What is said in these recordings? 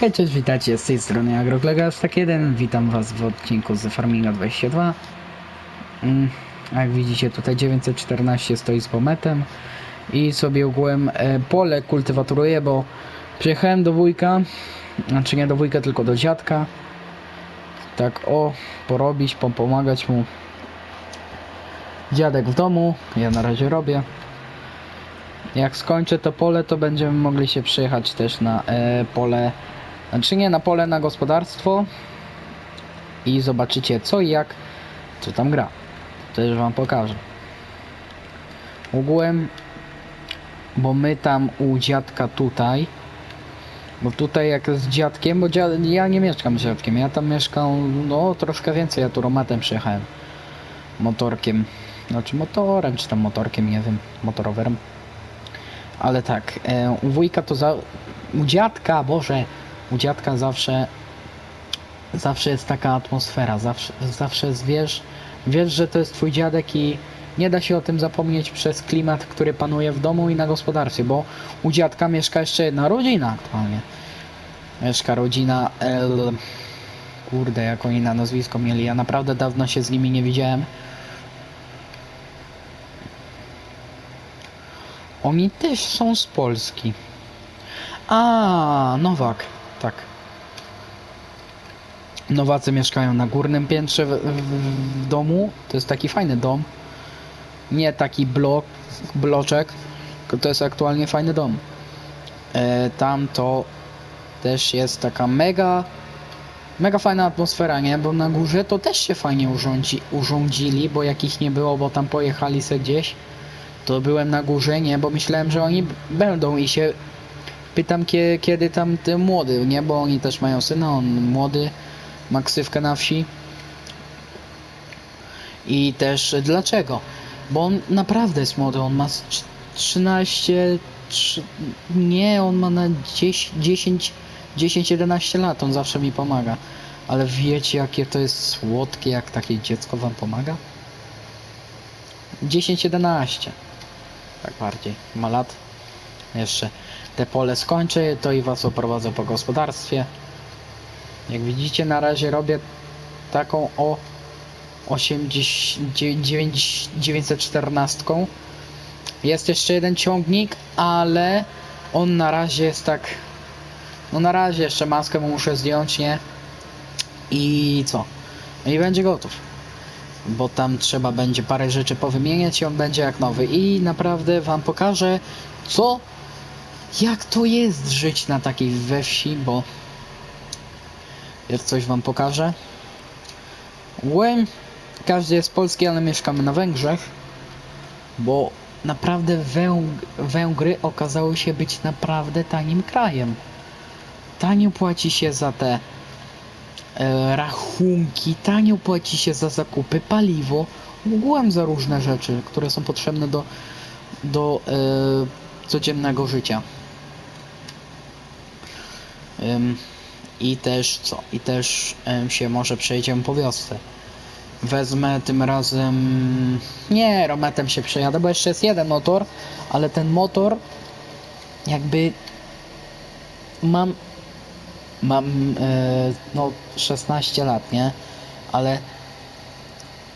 Hej, cześć, witajcie z tej strony AgroKlegas, tak jeden. Witam was w odcinku z Farminga 22. Mm, Jak widzicie tutaj 914 stoi z pometem i sobie ogółem e, pole kultywaturuję, bo przyjechałem do wujka, znaczy nie do wujka, tylko do dziadka. Tak o, porobić, pomagać mu. Dziadek w domu, ja na razie robię. Jak skończę to pole, to będziemy mogli się przyjechać też na e, pole, znaczy nie na pole, na gospodarstwo i zobaczycie co i jak, co tam gra. Też wam pokażę. Ogółem, bo my tam u dziadka tutaj, bo tutaj jak z dziadkiem, bo dziad, ja nie mieszkam z dziadkiem, ja tam mieszkam, no troszkę więcej, ja tu romatem przyjechałem. Motorkiem, znaczy motorem, czy tam motorkiem, nie wiem, motorowerem. Ale tak, e, u wujka to za... U dziadka, Boże, u dziadka zawsze zawsze jest taka atmosfera, zawsze, zawsze wiesz, wiesz, że to jest twój dziadek i nie da się o tym zapomnieć przez klimat, który panuje w domu i na gospodarstwie, bo u dziadka mieszka jeszcze jedna rodzina aktualnie. Mieszka rodzina L... Kurde, jak oni na nazwisko mieli, ja naprawdę dawno się z nimi nie widziałem. Oni też są z Polski. A, Nowak, tak. Nowacy mieszkają na górnym piętrze w, w, w domu. To jest taki fajny dom. Nie taki blok, bloczek, to jest aktualnie fajny dom. E, tam to też jest taka mega, mega fajna atmosfera, nie? Bo na górze to też się fajnie urządzi, urządzili, bo jak ich nie było, bo tam pojechali se gdzieś to byłem na górze, nie, bo myślałem, że oni będą i się pytam, kie, kiedy tam ten młody, nie, bo oni też mają syna, on młody, ma ksywkę na wsi. I też dlaczego? Bo on naprawdę jest młody, on ma z trz- 13, trzy- nie, on ma na 10, 10, 11 lat, on zawsze mi pomaga. Ale wiecie, jakie to jest słodkie, jak takie dziecko wam pomaga? 10-11 tak bardziej ma lat jeszcze te pole skończę to i was oprowadzę po gospodarstwie. Jak widzicie na razie robię taką o 80, 9, 914 jest jeszcze jeden ciągnik ale on na razie jest tak no na razie jeszcze maskę mu muszę zdjąć nie? I co? No i będzie gotów bo tam trzeba będzie parę rzeczy powymieniać i on będzie jak nowy. I naprawdę wam pokażę co jak to jest żyć na takiej we wsi, bo jest coś wam pokażę Łym, każdy jest polski, ale mieszkamy na Węgrzech bo naprawdę Węg Węgry okazały się być naprawdę tanim krajem tanio płaci się za te e, rachunki, tanio płaci się za zakupy, paliwo, ogółem za różne rzeczy, które są potrzebne do, do e, codziennego życia. I też co? I też się może przejdziemy po wiosce. Wezmę tym razem. Nie, rometem się przejadę, bo jeszcze jest jeden motor, ale ten motor jakby mam mam e, no 16 lat, nie? Ale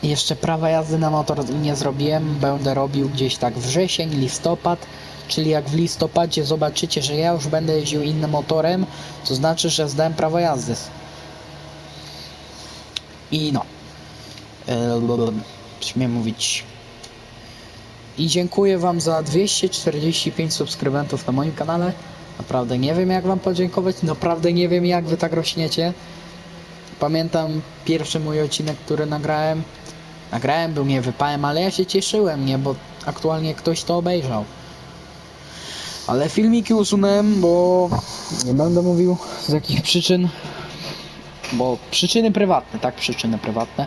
jeszcze prawa jazdy na motor nie zrobiłem, będę robił gdzieś tak wrzesień, listopad, czyli jak w listopadzie zobaczycie, że ja już będę jeździł innym motorem, to znaczy, że zdałem prawo jazdy. I no. E, śmiem mówić. I dziękuję Wam za 245 subskrybentów na moim kanale. Naprawdę nie wiem jak wam podziękować, naprawdę nie wiem jak wy tak rośniecie. Pamiętam pierwszy mój odcinek, który nagrałem. Nagrałem, był nie wypałem, ale ja się cieszyłem, nie, bo aktualnie ktoś to obejrzał. Ale filmiki usunąłem, bo nie będę mówił z jakich przyczyn. Bo przyczyny prywatne, tak, przyczyny prywatne.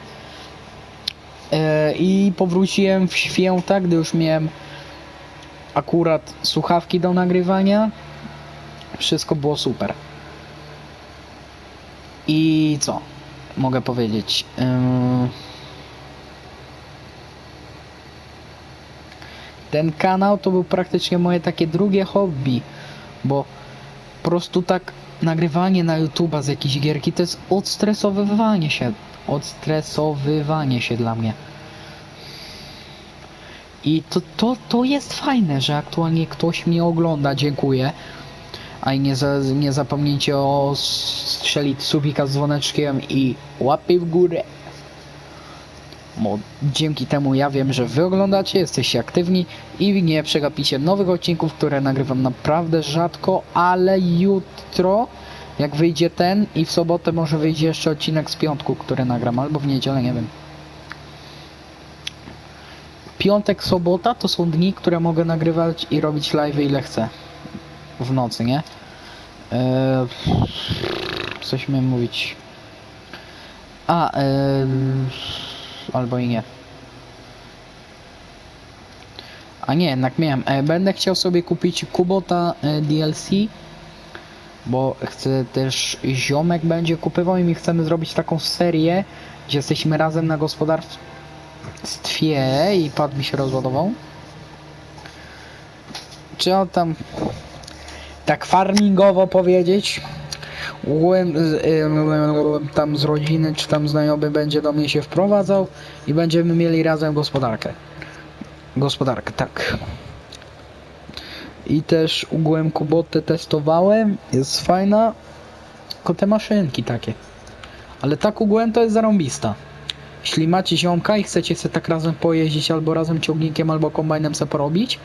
E, I powróciłem w święta, gdy już miałem akurat słuchawki do nagrywania wszystko było super. I co mogę powiedzieć? Yy... Ten kanał to był praktycznie moje takie drugie hobby, bo po prostu tak nagrywanie na YouTube'a z jakiejś gierki to jest odstresowywanie się. Odstresowywanie się dla mnie. I to, to, to jest fajne, że aktualnie ktoś mnie ogląda, dziękuję. A i nie, za, nie zapomnijcie o strzelić subika z dzwoneczkiem i łapy w górę. Bo dzięki temu ja wiem, że wy oglądacie, jesteście aktywni i nie przegapicie nowych odcinków, które nagrywam naprawdę rzadko, ale jutro, jak wyjdzie ten i w sobotę może wyjdzie jeszcze odcinek z piątku, który nagram, albo w niedzielę, nie wiem. Piątek, sobota to są dni, które mogę nagrywać i robić live ile chcę. W nocy, nie? Eee, coś miałem mówić. A, eee, albo i nie. A nie, jednak miałem. E, będę chciał sobie kupić Kubota e, DLC, bo chcę też ziomek będzie kupywał i my chcemy zrobić taką serię, gdzie jesteśmy razem na gospodarstwie i pad mi się rozładował. Czy on tam tak farmingowo powiedzieć? Tam z rodziny czy tam znajomy będzie do mnie się wprowadzał i będziemy mieli razem gospodarkę. Gospodarkę, tak. I też ugłem kubotę testowałem, jest fajna, tylko te maszynki takie. Ale tak ugłem to jest zarąbista. Jeśli macie ziomka i chcecie sobie tak razem pojeździć, albo razem ciągnikiem, albo kombajnem sobie porobić,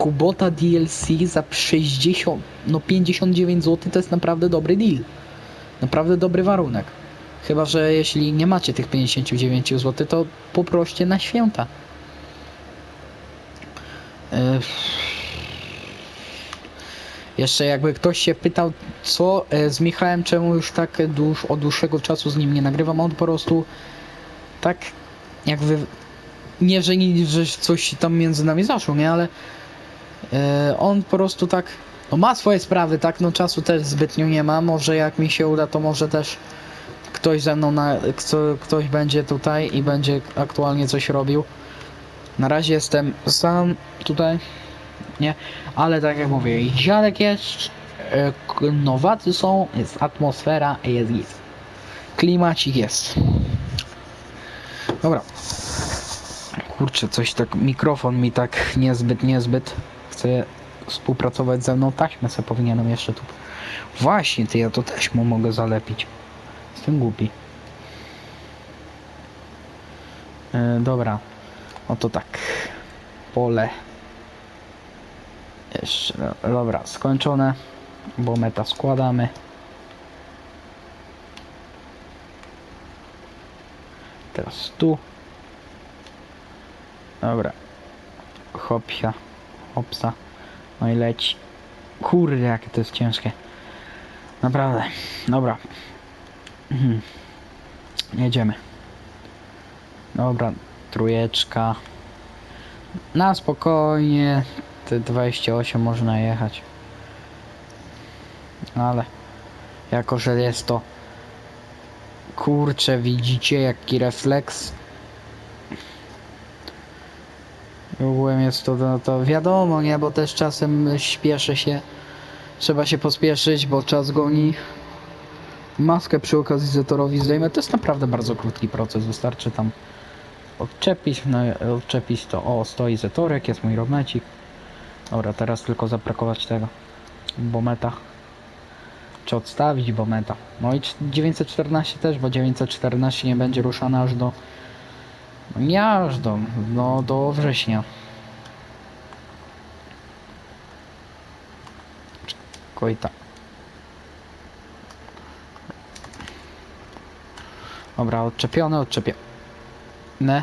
Kubota DLC za 60, no 59 zł to jest naprawdę dobry deal. Naprawdę dobry warunek. Chyba, że jeśli nie macie tych 59 zł, to poproście na święta. Jeszcze jakby ktoś się pytał, co e, z Michałem, czemu już tak dłuż, od dłuższego czasu z nim nie nagrywam, on po prostu tak jakby nie, że, nie, że coś tam między nami zaszło, nie, ale on po prostu tak no ma swoje sprawy, tak, no czasu też zbytnio nie ma, może jak mi się uda, to może też ktoś ze mną, na, kto, ktoś będzie tutaj i będzie aktualnie coś robił. Na razie jestem sam tutaj, nie, ale tak jak mówię, dziadek jest, e, nowacy są, jest atmosfera, jest git. Klimacik jest. Dobra. Kurczę, coś tak, mikrofon mi tak niezbyt, niezbyt chce współpracować ze mną. Taśmę sobie powinienem jeszcze tu. Właśnie, ty, ja to taśmą mogę zalepić. Jestem głupi. E, dobra. No to tak. Pole. Jeszcze, no, dobra, skończone. Bo meta składamy. Teraz tu. Dobra. Hopsia. Hopsa. No i leci. Kurde, jakie to jest ciężkie. Naprawdę. Dobra. Mhm. Jedziemy. Dobra, trójeczka. Na spokojnie. Te 28 można jechać. Ale jako, że jest to kurczę, widzicie jaki refleks Ogółem jest to, no to wiadomo, nie, bo też czasem śpieszę się. Trzeba się pospieszyć, bo czas goni. Maskę przy okazji zetorowi zdejmę. To jest naprawdę bardzo krótki proces. Wystarczy tam odczepić, no odczepić to. O, stoi zetorek, jest mój romecik. Dobra, teraz tylko zabrakować tego. Bometa. Czy odstawić bometa. No i 914 też, bo 914 nie będzie ruszana aż do do, no, do września. Kojta. Dobra, odczepione, odczepione.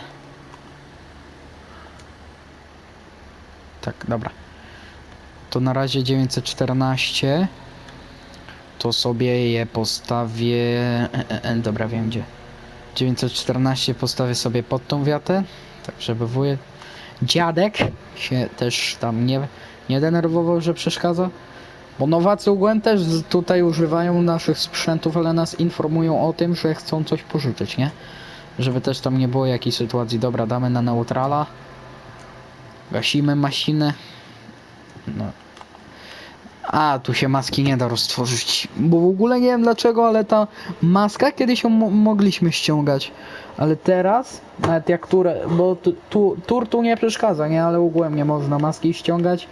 Tak, dobra. To na razie 914. To sobie je postawię. E, e, e, dobra, wiem gdzie. 914 postawię sobie pod tą wiatę, tak żeby wuj... dziadek się też tam nie, nie denerwował, że przeszkadza. Bo nowacy ugłem też tutaj używają naszych sprzętów, ale nas informują o tym, że chcą coś pożyczyć, nie? Żeby też tam nie było jakiejś sytuacji. Dobra, damy na neutrala. Gasimy masinę. No. A, tu się maski nie da roztworzyć. Bo w ogóle nie wiem dlaczego, ale ta maska kiedyś ją mo mogliśmy ściągać. Ale teraz, nawet jak tur, bo tu, tu, tur tu nie przeszkadza, nie? Ale ogółem nie można maski ściągać.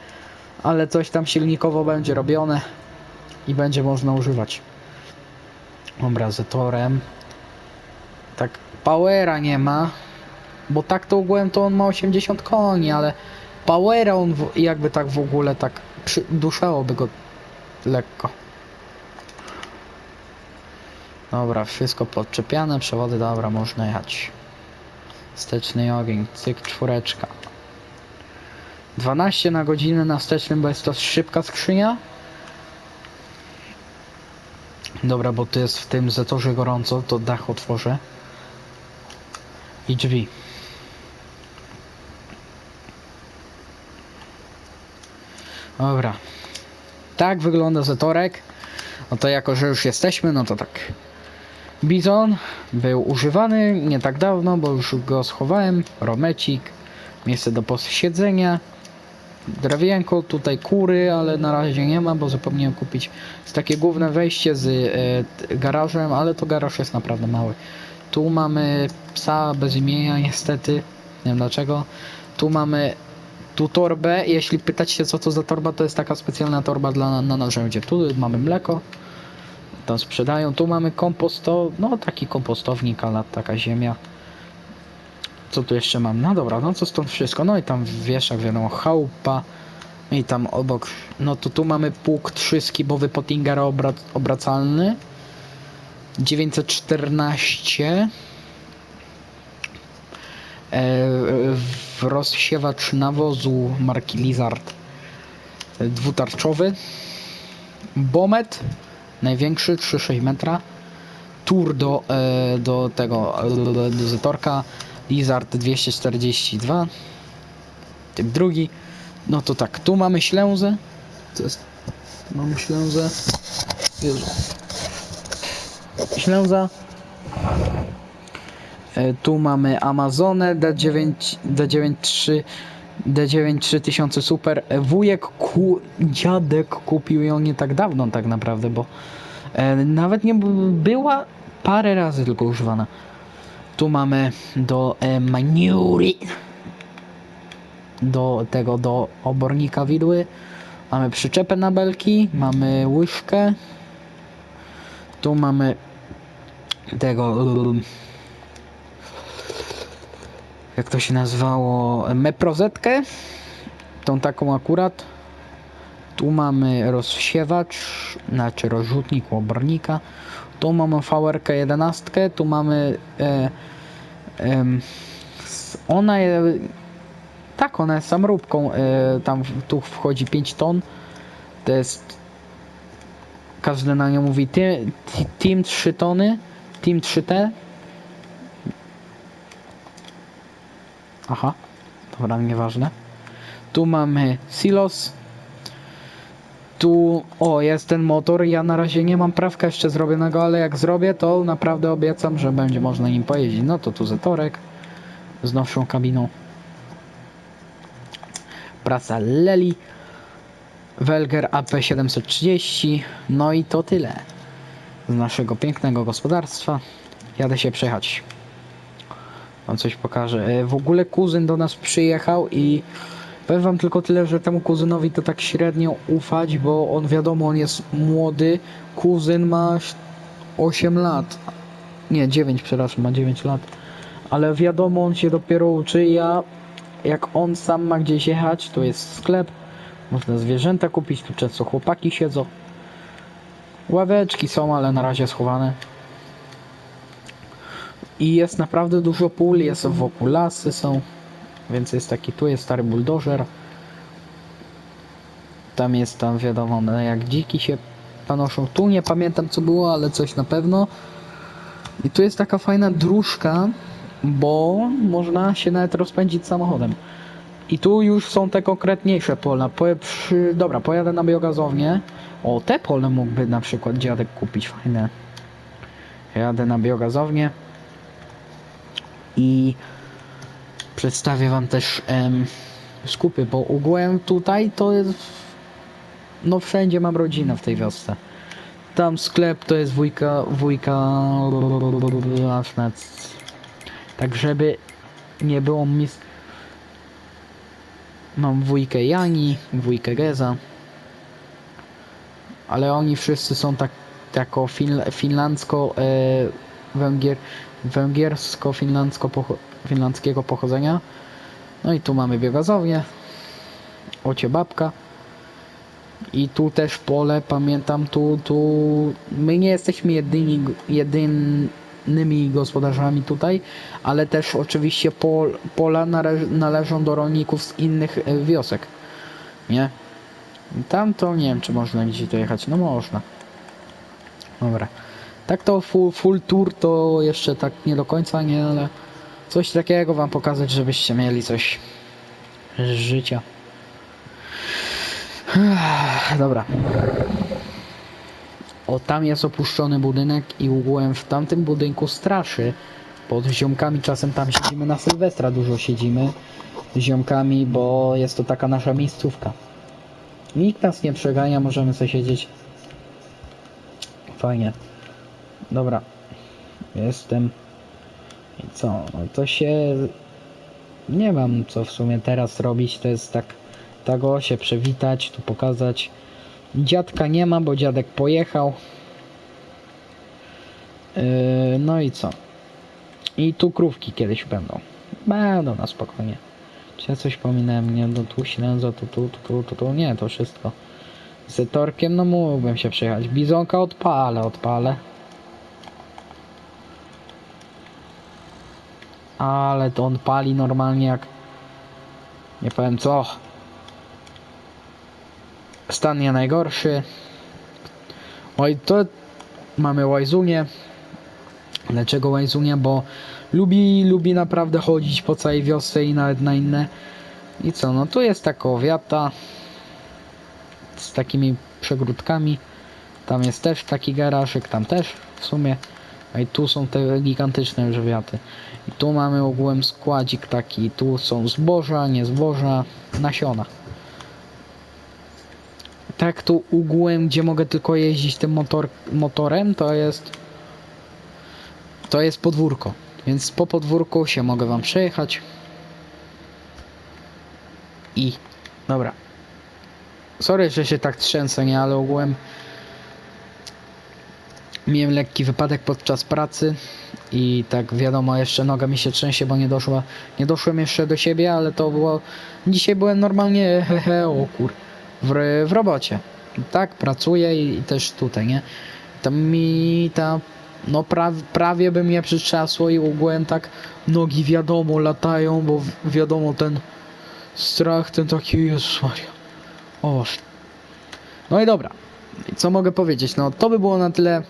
Ale coś tam silnikowo będzie robione i będzie można używać. Dobra, Zetorem. Tak, powera nie ma. Bo tak to ogółem to on ma 80 koni, ale powera on w, jakby tak w ogóle tak przy, duszałoby go lekko. Dobra, wszystko podczepiane, przewody, dobra, można jechać. Wsteczny ogień, cyk, czwóreczka. 12 na godzinę na wstecznym, bo jest to szybka skrzynia. Dobra, bo tu jest w tym zetorze gorąco, to dach otworzę. I drzwi. Dobra. Tak wygląda zatorek. No to jako, że już jesteśmy, no to tak. Bizon był używany nie tak dawno, bo już go schowałem. Romecik, miejsce do posiedzenia. Drewienko, tutaj kury, ale na razie nie ma, bo zapomniałem kupić jest takie główne wejście z t- garażem, ale to garaż jest naprawdę mały. Tu mamy psa bez imienia niestety, nie wiem dlaczego. Tu mamy tu torbę, jeśli pytać się co to za torba, to jest taka specjalna torba dla, na narzędzie. Tu mamy mleko, tam sprzedają, tu mamy komposto, no taki kompostownik, ale taka ziemia. Co tu jeszcze mam? No dobra, no co stąd wszystko, no i tam wieszak, wiadomo, chałupa. I tam obok, no to tu mamy pług trzyskibowy Pottinger obrac obracalny. 914 e, w rozsiewacz nawozu marki Lizard dwutarczowy. Bomet największy 3,6 metra. Tour do, e, do tego do, Zetorka. Lizard 242 typ drugi. No to tak, tu mamy ślęzę. Co jest? mamy ślęzę. Jezu. ślęza Tu mamy Amazonę D9, D93, D9 3000 Super. E, Wujek, ku, dziadek kupił ją nie tak dawno tak naprawdę, bo e, nawet nie była parę razy tylko używana. Tu mamy do e, maniuri, do tego, do obornika widły. Mamy przyczepę na belki, mamy łyżkę. Tu mamy tego jak to się nazywało, meprozetkę, tą taką akurat. Tu mamy rozsiewacz, znaczy rozrzutnik łobornika. Tu mamy VRK 11, tu mamy e, s- ona jest tak, ona jest samróbką, e, tam tu wchodzi 5 ton. To jest każdy na nią mówi Team 3 tony, Team 3T, Aha, dobra, nieważne. Tu mamy silos. Tu, o, jest ten motor. Ja na razie nie mam prawka jeszcze zrobionego, ale jak zrobię, to naprawdę obiecam, że będzie można nim pojeździć. No to tu zatorek z nowszą kabiną. Praca Leli. Welger AP730. No i to tyle z naszego pięknego gospodarstwa. Jadę się przejechać. Wam coś pokażę. E, W ogóle kuzyn do nas przyjechał i powiem wam tylko tyle, że temu kuzynowi to tak średnio ufać, bo on wiadomo, on jest młody. Kuzyn ma 8 lat. Nie, 9, przepraszam, ma 9 lat. Ale wiadomo, on się dopiero uczy. Ja, jak on sam ma gdzieś jechać, to jest sklep. Można zwierzęta kupić, tu często chłopaki siedzą. Ławeczki są, ale na razie schowane. I jest naprawdę dużo pól, jest wokół lasy są, więc jest taki, tu jest stary buldożer. Tam jest tam wiadomo, no jak dziki się panoszą. Tu nie pamiętam co było, ale coś na pewno. I tu jest taka fajna dróżka, bo można się nawet rozpędzić samochodem. I tu już są te konkretniejsze pola. Po, przy, dobra, pojadę na biogazownię. O, te pole mógłby na przykład dziadek kupić, fajne. Jadę na biogazownię i przedstawię wam też em, skupy, bo ogółem tutaj to jest no wszędzie mam rodzinę w tej wiosce. Tam sklep to jest wujka, wujka, nawet, tak żeby nie było mis... Mam wujkę Jani, wujkę Geza, ale oni wszyscy są tak, tako fin, finlandzko, e, węgier, węgiersko-finlandzko, pocho, finlandzkiego pochodzenia. No i tu mamy biogazownię, ocie babka. I tu też pole, pamiętam, tu, tu my nie jesteśmy jedyni, jedynymi gospodarzami tutaj, ale też oczywiście pol, pola nale, należą do rolników z innych e, wiosek, nie? Tam to nie wiem, czy można gdzieś dojechać, no można. Dobra. Tak to full, full tour to jeszcze tak nie do końca, nie, ale coś takiego wam pokazać, żebyście mieli coś z życia. Dobra. O, tam jest opuszczony budynek i ugłem w tamtym budynku straszy. Pod ziomkami czasem tam siedzimy na Sylwestra, dużo siedzimy z ziomkami, bo jest to taka nasza miejscówka. Nikt nas nie przegania, możemy sobie siedzieć. Fajnie. Dobra. Jestem. I co? No to się... Nie mam co w sumie teraz robić, to jest tak... Tak o się przywitać, tu pokazać. Dziadka nie ma, bo dziadek pojechał. Yy, no i co? I tu krówki kiedyś będą. Będą na spokojnie. Czy ja coś pominąłem? Nie, no tu ślęza, tu, tu, tu, tu, tu, tu, nie, to wszystko. Z torkiem, no mógłbym się przejechać. Bizonka odpalę, odpalę. Ale to on pali normalnie jak... Nie powiem co. Stan nie najgorszy. Oj, to mamy Łajzunię. Dlaczego Łajzunia? Bo lubi, lubi naprawdę chodzić po całej wiosce i nawet na inne. I co, no tu jest taka owiata z takimi przegródkami. Tam jest też taki garażyk, tam też w sumie. A i tu są te gigantyczne już. I tu mamy ogółem składzik taki. Tu są zboża, nie zboża, nasiona. Tak tu ugłem, gdzie mogę tylko jeździć tym motor, motorem, to jest to jest podwórko. Więc po podwórku się mogę wam przejechać. I dobra. Sorry, że się tak trzęsę, nie, ale ogółem miałem lekki wypadek podczas pracy i tak wiadomo, jeszcze noga mi się trzęsie, bo nie doszła, nie doszłem jeszcze do siebie, ale to było, dzisiaj byłem normalnie, hehe, o kur, w, w robocie. Tak, pracuję i, i też tutaj, nie? Tam mi ta, no pra, prawie by mnie przytrzasło i ogółem tak nogi wiadomo latają, bo wi- wiadomo ten strach, ten taki, Jezus Maria. O. No i dobra. Co mogę powiedzieć? No to by było na tyle.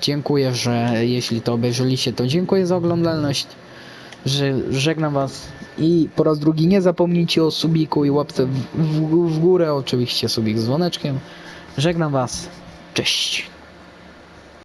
Dziękuję, że jeśli to obejrzeliście, to dziękuję za oglądalność. Że żegnam was i po raz drugi nie zapomnijcie o subiku i łapce w, w, w górę, oczywiście subik z dzwoneczkiem. Żegnam was. Cześć.